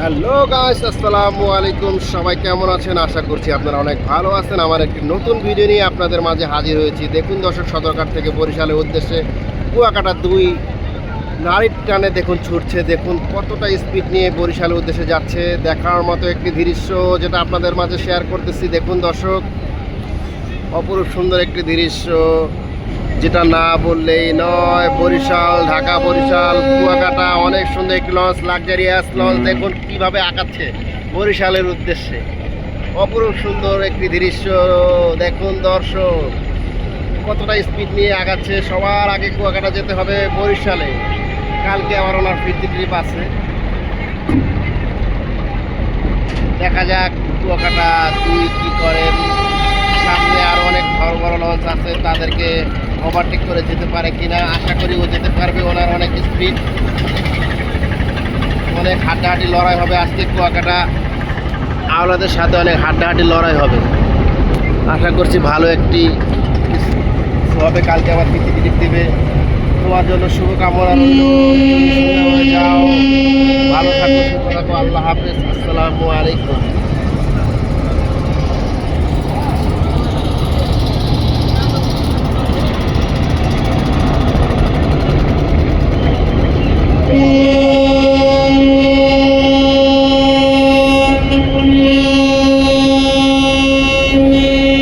Hello guys, আসসালামু আলাইকুম। সবাই কেমন আছেন? আশা করছি আপনারা অনেক ভালো আছেন। আমার একটি নতুন ভিডিও নিয়ে আপনাদের মাঝে হাজির হয়েছি। দেখুন দর্শক, সদরঘাট থেকে বরিশালের উদ্দেশ্যে কুয়াকাটা দুই নারীর টানে দেখুন ছুটছে। দেখুন কতটা স্পিড নিয়ে বরিশালের উদ্দেশ্যে যাচ্ছে। দেখার মতো একটি দৃশ্য যেটা আপনাদের মাঝে শেয়ার করতেছি। দেখুন দর্শক, অপরূপ সুন্দর একটি দৃশ্য। যেটা না বললেই নয়, বরিশাল, ঢাকা, বরিশাল, কুয়াকাটা, অনেক সুন্দর একটি লঞ্চ লাক্সারিয়াস লঞ্চ। দেখুন কীভাবে আঁকাচ্ছে বরিশালের উদ্দেশ্যে। অপরূপ সুন্দর একটি দৃশ্য, দেখুন দর্শক। কতটা স্পিড নিয়ে আগাচ্ছে, সবার আগে কুয়াকাটা যেতে হবে বরিশালে। কালকে আবার ওনার ফিরতি ট্রিপ আছে। দেখা যাক কুয়াকাটা দুই কী করেন। সামনে আরও অনেক বড় বড় লঞ্চ আছে, তাদেরকে ওভারটেক করে যেতে পারে কিনা, আশা করি ও যেতে পারবে ওনার অনেক স্পিড অনেক হাড্ডাহাড্ডি লড়াই হবে আজকে কুয়াকাটা। আওলাদের সাথে অনেক হাড্ডাহাড্ডি লড়াই হবে। আশা করছি ভালো একটি হবে। কালকে আবার পিটি টিকিট দিবে। তোমার জন্য শুভকামনা যাও। ভালো থাকো থাকো। আল্লাহ হাফেজ। আসসালামু আলাইকুম।